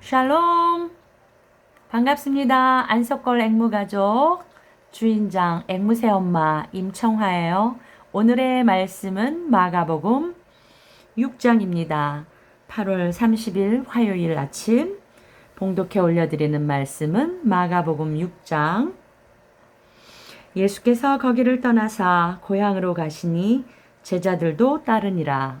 샬롬! 반갑습니다. 안석걸 앵무가족 주인장 앵무새 엄마 임청화예요. 오늘의 말씀은 마가복음 6장입니다. 8월 30일 화요일 아침 봉독해 올려드리는 말씀은 마가복음 6장 예수께서 거기를 떠나사 고향으로 가시니 제자들도 따르니라.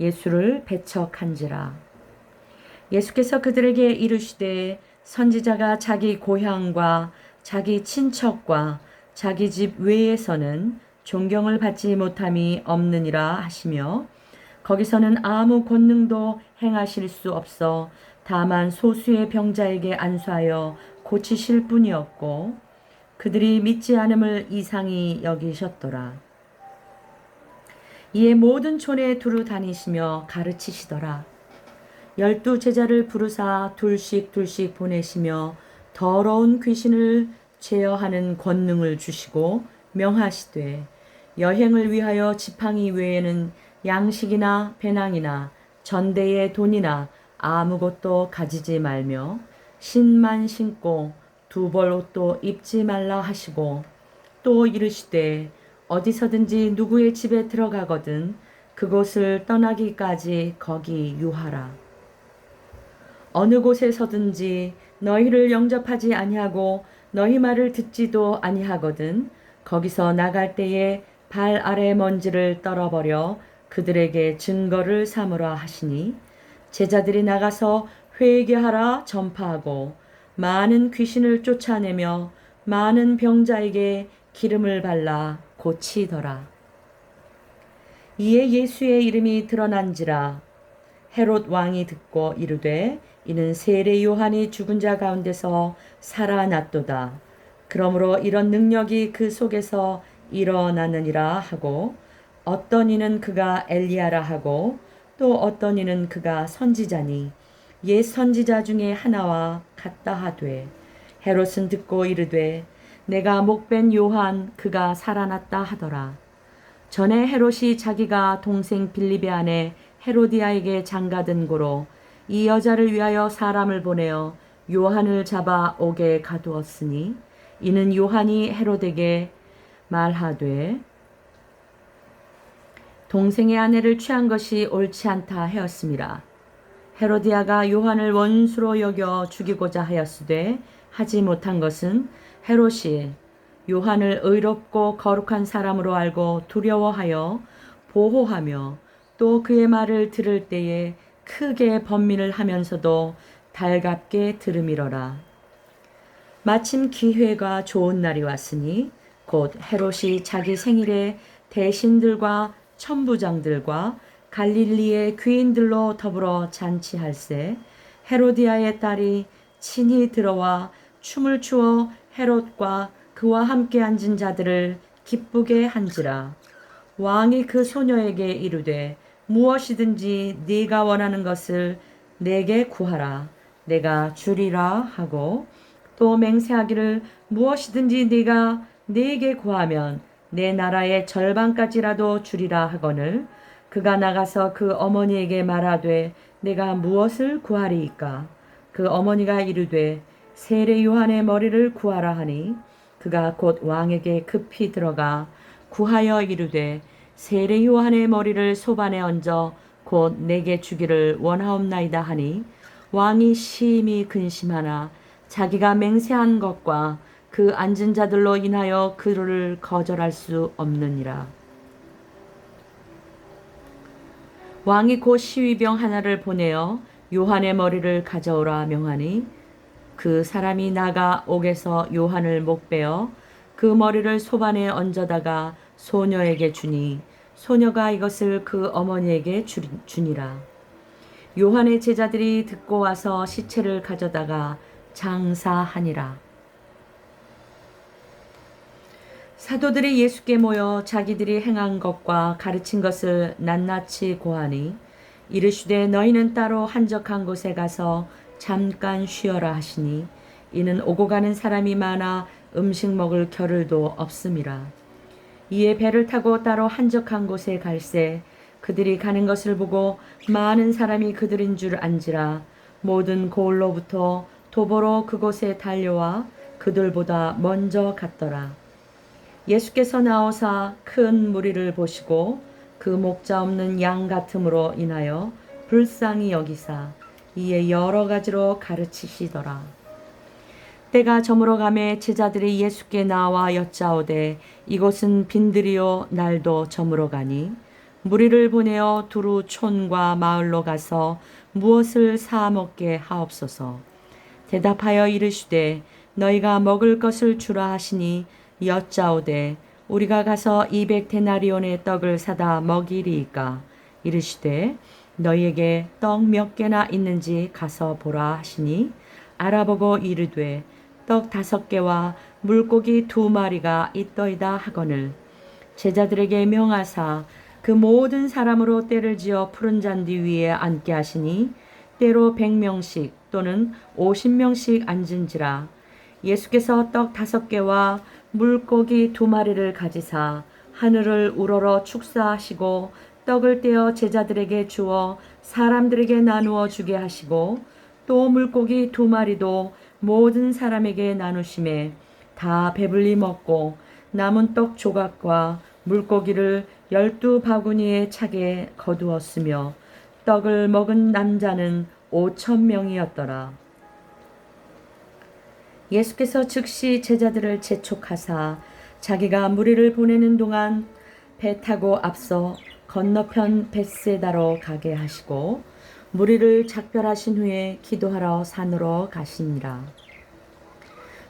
예수를 배척한지라. 예수께서 그들에게 이르시되 선지자가 자기 고향과 자기 친척과 자기 집 외에서는 존경을 받지 못함이 없느니라 하시며 거기서는 아무 권능도 행하실 수 없어 다만 소수의 병자에게 안수하여 고치실 뿐이었고 그들이 믿지 않음을 이상히 여기셨더라. 이에 모든 촌에 두루 다니시며 가르치시더라. 열두 제자를 부르사 둘씩 둘씩 보내시며 더러운 귀신을 제어하는 권능을 주시고 명하시되 여행을 위하여 지팡이 외에는 양식이나 배낭이나 전대의 돈이나 아무것도 가지지 말며 신만 신고 두 벌 옷도 입지 말라 하시고 또 이르시되 어디서든지 누구의 집에 들어가거든 그곳을 떠나기까지 거기 유하라. 어느 곳에서든지 너희를 영접하지 아니하고 너희 말을 듣지도 아니하거든 거기서 나갈 때에 발 아래 먼지를 떨어버려 그들에게 증거를 삼으라 하시니 제자들이 나가서 회개하라 전파하고 많은 귀신을 쫓아내며 많은 병자에게 기름을 발라 고치더라. 이에 예수의 이름이 드러난지라 헤롯 왕이 듣고 이르되 이는 세례 요한이 죽은 자 가운데서 살아났도다. 그러므로 이런 능력이 그 속에서 일어나느니라 하고 어떤 이는 그가 엘리야라 하고 또 어떤 이는 그가 선지자니 옛 선지자 중에 하나와 같다 하되 헤롯은 듣고 이르되 내가 목벤 요한 그가 살아났다 하더라. 전에 헤롯이 자기가 동생 빌립의 아내 헤로디아에게 장가든 고로 이 여자를 위하여 사람을 보내어 요한을 잡아 옥에 가두었으니 이는 요한이 헤롯에게 말하되 동생의 아내를 취한 것이 옳지 않다 하였습니다. 헤로디아가 요한을 원수로 여겨 죽이고자 하였으되 하지 못한 것은 헤롯이 요한을 의롭고 거룩한 사람으로 알고 두려워하여 보호하며 또 그의 말을 들을 때에 크게 번민을 하면서도 달갑게 들음이러라. 마침 기회가 좋은 날이 왔으니 곧 헤롯이 자기 생일에 대신들과 천부장들과 갈릴리의 귀인들로 더불어 잔치할세 헤로디아의 딸이 친히 들어와 춤을 추어 헤롯과 그와 함께 앉은 자들을 기쁘게 한지라. 왕이 그 소녀에게 이르되 무엇이든지 네가 원하는 것을 내게 구하라. 내가 주리라 하고 또 맹세하기를 무엇이든지 네가 내게 구하면 내 나라의 절반까지라도 주리라 하거늘. 그가 나가서 그 어머니에게 말하되 내가 무엇을 구하리이까? 그 어머니가 이르되 세례 요한의 머리를 구하라 하니 그가 곧 왕에게 급히 들어가 구하여 이르되 세례 요한의 머리를 소반에 얹어 곧 내게 주기를 원하옵나이다 하니 왕이 심히 근심하나 자기가 맹세한 것과 그 앉은 자들로 인하여 그를 거절할 수 없느니라. 왕이 곧 시위병 하나를 보내어 요한의 머리를 가져오라 명하니 그 사람이 나가 옥에서 요한을 목베어 그 머리를 소반에 얹어다가 소녀에게 주니 소녀가 이것을 그 어머니에게 주, 주니라. 요한의 제자들이 듣고 와서 시체를 가져다가 장사하니라. 사도들이 예수께 모여 자기들이 행한 것과 가르친 것을 낱낱이 고하니 이르시되 너희는 따로 한적한 곳에 가서 잠깐 쉬어라 하시니 이는 오고 가는 사람이 많아 음식 먹을 겨를도 없음이라. 이에 배를 타고 따로 한적한 곳에 갈새 그들이 가는 것을 보고 많은 사람이 그들인 줄 안지라 모든 고을로부터 도보로 그곳에 달려와 그들보다 먼저 갔더라. 예수께서 나오사 큰 무리를 보시고 그 목자 없는 양 같음으로 인하여 불쌍히 여기사 이에 여러 가지로 가르치시더라. 때가 저물어 가매 제자들이 예수께 나와 여짜오되 이곳은 빈들이요 날도 저물어 가니 무리를 보내어 두루 촌과 마을로 가서 무엇을 사 먹게 하옵소서. 대답하여 이르시되 너희가 먹을 것을 주라 하시니 여짜오되 우리가 가서 이백 데나리온의 떡을 사다 먹이리이까 이르시되 너희에게 떡 몇 개나 있는지 가서 보라 하시니 알아보고 이르되 떡 다섯 개와 물고기 두 마리가 있더이다 하거늘. 제자들에게 명하사 그 모든 사람으로 때를 지어 푸른 잔디 위에 앉게 하시니 때로 백 명씩 또는 오십 명씩 앉은지라. 예수께서 떡 다섯 개와 물고기 두 마리를 가지사 하늘을 우러러 축사하시고 떡을 떼어 제자들에게 주어 사람들에게 나누어 주게 하시고 또 물고기 두 마리도 모든 사람에게 나누심에 다 배불리 먹고 남은 떡 조각과 물고기를 열두 바구니에 차게 거두었으며 떡을 먹은 남자는 오천 명이었더라. 예수께서 즉시 제자들을 재촉하사 자기가 무리를 보내는 동안 배 타고 앞서 건너편 벳세다로 가게 하시고 무리를 작별하신 후에 기도하러 산으로 가시니라.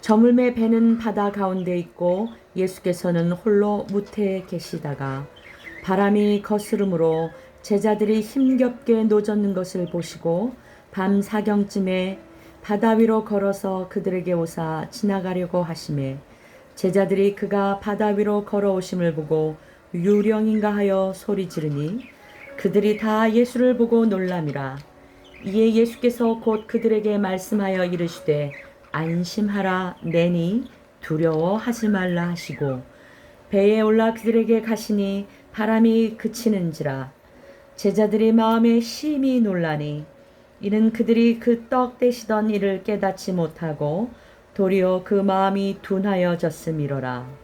저물매 배는 바다 가운데 있고 예수께서는 홀로 무태에 계시다가 바람이 거스름으로 제자들이 힘겹게 노젓는 것을 보시고 밤 사경쯤에 바다 위로 걸어서 그들에게 오사 지나가려고 하심에 제자들이 그가 바다 위로 걸어오심을 보고 유령인가 하여 소리 지르니 그들이 다 예수를 보고 놀람이라 이에 예수께서 곧 그들에게 말씀하여 이르시되 안심하라 내니 두려워하지 말라 하시고 배에 올라 그들에게 가시니 바람이 그치는지라 제자들이 마음에 심히 놀라니 이는 그들이 그 떡 떼시던 일을 깨닫지 못하고 도리어 그 마음이 둔하여졌음이로라.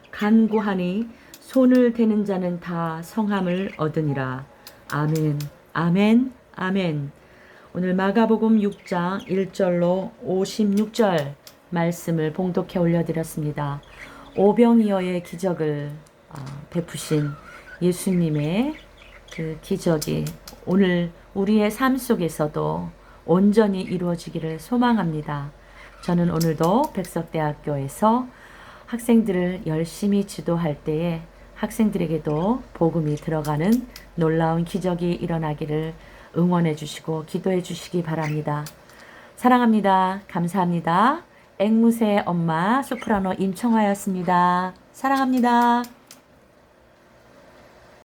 간구하니 손을 대는 자는 다 성함을 얻으니라. 아멘, 아멘, 아멘. 오늘 마가복음 6장 1절로 56절 말씀을 봉독해 올려드렸습니다. 오병이어의 기적을 어, 베푸신 예수님의 그 기적이 오늘 우리의 삶 속에서도 온전히 이루어지기를 소망합니다. 저는 오늘도 백석대학교에서 학생들을 열심히 지도할 때에 학생들에게도 복음이 들어가는 놀라운 기적이 일어나기를 응원해 주시고 기도해 주시기 바랍니다. 사랑합니다. 감사합니다. 앵무새 엄마 소프라노 임청하였습니다. 사랑합니다.